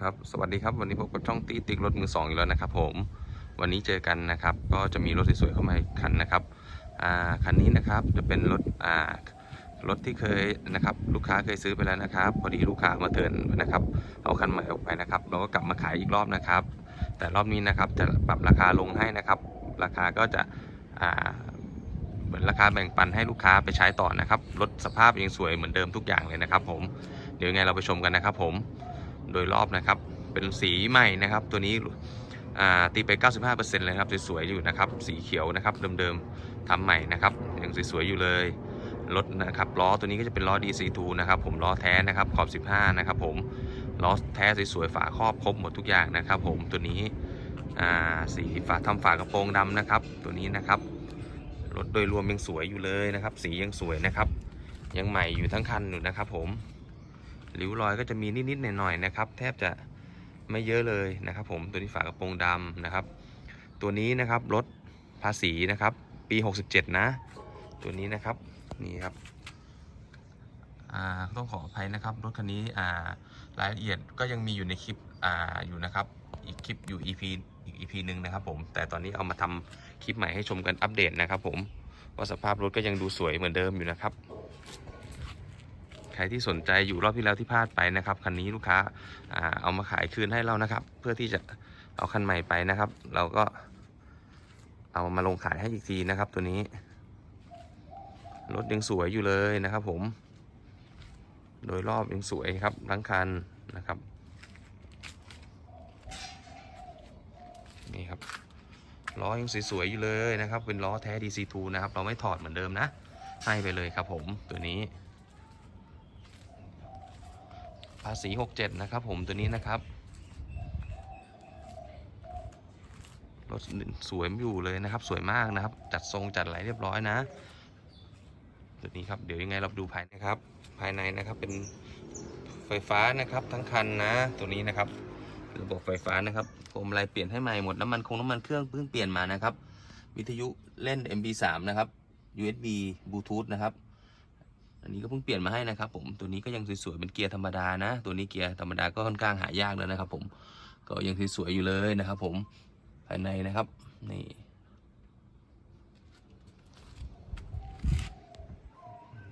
ครับสวัสดีครับวันนี้พบกับช่องตีติ๊กรถมือสองอีกแล้วนะครับผมวันนี้เจอกันนะครับก็จะมีรถสวยๆเข้ามาอีกคันนะครับอ่าคันนี้นะครับจะเป็นรถอ่ารถที่เคยนะครับลูกค้าเคยซื้อไปแล้วนะครับ พอดีลูกค้ามาเทินนะครับเอาคันใหม่ออกไปนะครับเราก็กลับมาขายอีกรอบนะครับ แต่รอบนี้นะครับจะปรับราคาลงให้นะครับ ราคาก็จะอ่าเหมือนราคาแบ่งปันให้ลูกค้าไปใช้ต่อนะครับรถสภาพยังสวยเหมือนเดิมทุกอย่างเลยนะครับ ผมเดี๋ยวยังไงเราไปชมกันนะครับ ผม โดยรอบนะครับ เป็นสีใหม่นะครับ ตัวนี้ตีไป 95%เลยครับ สวยๆอยู่นะครับ สีเขียวนะครับ เดิมๆทำใหม่นะครับ ยังสวยๆอยู่เลย รถนะครับ ล้อตัวนี้ก็จะเป็นล้อ DC2 นะครับ ผม ล้อแท้นะครับ ขอบ 15 นะครับ ผม ล้อแท้สวยๆ ฝาครอบครบหมดทุกอย่างนะครับ ผม ตัวนี้สีฝาทำฝากระโปรงดำนะครับ ตัวนี้นะครับ รถโดยรวมยังสวยอยู่เลยนะครับ สียังสวยนะครับ ยังใหม่อยู่ทั้งคันอยู่นะครับ ผม ริ้วรอยก็จะมีนิดๆหน่อยๆนะครับ แทบจะไม่เยอะเลยนะครับ ผมตัวนี้ฝากระโปรงดำนะครับ ตัวนี้นะครับรถภาษีนะครับ ปี 67 นะ ตัวนี้นะครับนี่ครับต้องขออภัยนะครับรถคันนี้รายละเอียดก็ยังมีอยู่ในคลิปออยู่นะครับอีกคลิปอยู่ EP อีก EP หนึ่งนะครับ ผมแต่ตอนนี้เอามาทำคลิปใหม่ให้ชมกันอัปเดตนะครับ ผมว่าสภาพรถก็ยังดูสวยเหมือนเดิมอยู่นะครับ ใครที่สนใจอยู่รอบที่แล้วที่พลาดไปนะครับคันนี้ลูกค้าเอามาขายคืนให้เรานะครับ เพื่อที่จะเอาคันใหม่ไปนะครับ เราก็เอามาลงขายให้อีกทีนะครับ ตัวนี้รถยังสวยอยู่เลยนะครับ ผม โดยรอบยังสวยครับทั้งคันนะครับนี่ครับล้อยังสวยๆอยู่เลยนะครับ เป็นล้อแท้ DC2 นะครับ เราไม่ถอดเหมือนเดิมนะ ให้ไปเลยครับผมตัวนี้ ภาษี 67 นะครับผมตัวนี้นะครับ รถสวยอยู่เลยนะครับ สวยมากนะครับ จัดทรงจัดอะไรเรียบร้อยนะ ตัวนี้ครับ เดี๋ยวยังไงเราดูภายในครับ ภายในนะครับเป็นไฟฟ้านะครับ ทั้งคันนะ ตัวนี้นะครับ ระบบไฟฟ้านะครับผมอะไรเปลี่ยนให้ใหม่หมด น้ำมันคงน้ำมันเครื่องเพิ่งเปลี่ยนมานะครับ วิทยุเล่น MP3 นะครับ USB Bluetooth นะครับ อันนี้ก็เพิ่งเปลี่ยนมาให้นะครับผมตัวนี้ก็ยังสวยๆเป็นเกียร์ธรรมดานะ ตัวนี้เกียร์ธรรมดาก็ค่อนข้างหายากแล้วนะครับ ผมก็ยังสวยๆอยู่เลยนะครับ ผมภายในนะครับนี่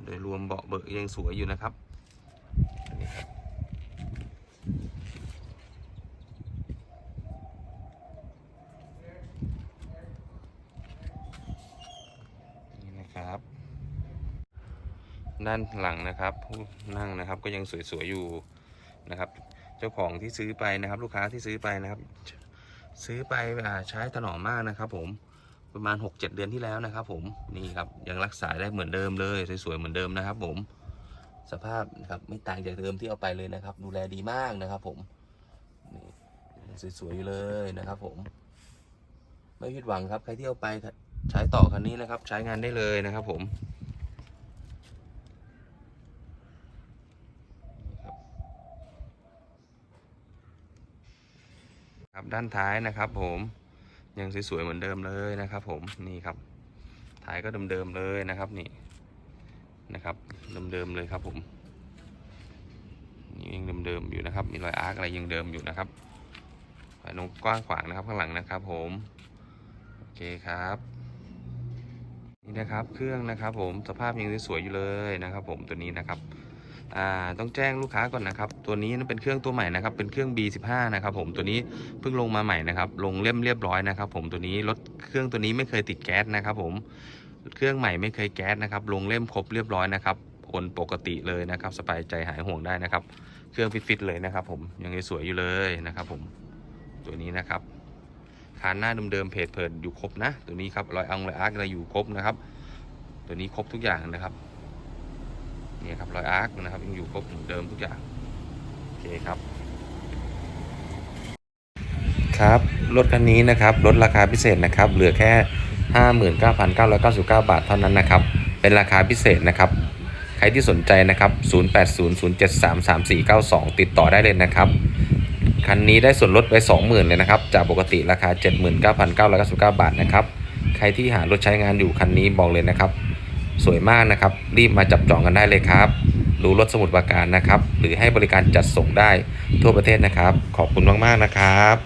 โดยรวมเบาะเบิกยังสวยอยู่นะครับนี่ครับนี่นะครับ ด้านหลังนะครับผู้นั่งนะครับก็ยังสวยๆอยู่นะครับ เจ้าของที่ซื้อไปนะครับ ลูกค้าที่ซื้อไปนะครับ ซื้อไปอใช้ถนอมมากนะครับ ผมประมาณ 6-7 เดือนที่แล้วนะครับ ผมนี่ครับยังรักษาได้เหมือนเดิมเลยสวยๆเหมือนเดิมนะครับ ผมสภาพนะครับไม่ต่างจากเดิมที่เอาไปเลยนะครับ ดูแลดีมากนะครับ ผมนี่สวยๆอยู่เลยนะครับ ผม ไม่ผิดหวังครับใครที่เอาไปใช้ต่อคันนี้นะครับ ใช้งานได้เลยนะครับ ผม ครับด้านท้ายนะครับ ผมยังสวยๆเหมือนเดิมเลยนะครับ ผมนี่ครับท้ายก็เดิมๆเลยนะครับนี่นะครับเดิมๆเลยครับผมยังเดิมๆอยู่นะครับ มีรอยอาร์กอะไรยังเดิมอยู่นะครับฝานงกว้างขวางนะครับข้างหลังนะครับ ผมโอเคครับนี่นะครับเครื่องนะครับ ผมสภาพยังสวยๆอยู่เลยนะครับ ผมตัวนี้นะครับ อ่าต้องแจ้งลูกค้าก่อนนะครับ ตัวนี้เป็นเครื่องตัวใหม่นะครับ เป็นเครื่อง B15 นะครับผมตัวนี้เพิ่งลงมาใหม่นะครับ ลงเล่มเรียบร้อยนะครับ ผมตัวนี้รถเครื่องตัวนี้ไม่เคยติดแก๊สนะครับ ผมเครื่องใหม่ไม่เคยแก๊สนะครับ ลงเล่มครบเรียบร้อยนะครับคนปกติเลยนะครับ สบายใจหายห่วงได้นะครับ เครื่องฟิตๆเลยนะครับ ผมยังสวยอยู่เลยนะครับ ผมตัวนี้นะครับคานหน้าเดิมๆเพจเพิดอยู่ครบนะ ตัวนี้ครับรอยอังรอยอาร์กอะไรอยู่ครบนะครับ ตัวนี้ครบทุกอย่างนะครับ นี่ครับรอยอาร์คนะครับยังอยู่ครบเหมือนเดิมทุกอย่างโอเคครับ ครับรถคันนี้นะครับลดราคาพิเศษนะครับเหลือแค่ 59,999 บาทเท่านั้นนะครับเป็นราคาพิเศษนะครับใครที่สนใจนะครับ 0800733492 ติดต่อได้เลยนะครับ คันนี้ได้ส่วนลดไป 20,000 เลยนะครับ จากปกติราคา 79,999 บาทนะครับ ใครที่หารถใช้งานอยู่คันนี้บอกเลยนะครับ สวยมากนะครับ รีบมาจับจองกันได้เลยครับ รู้รถสมุดปราการนะครับ หรือให้บริการจัดส่งได้ทั่วประเทศนะครับ ขอบคุณมาก ๆ นะครับ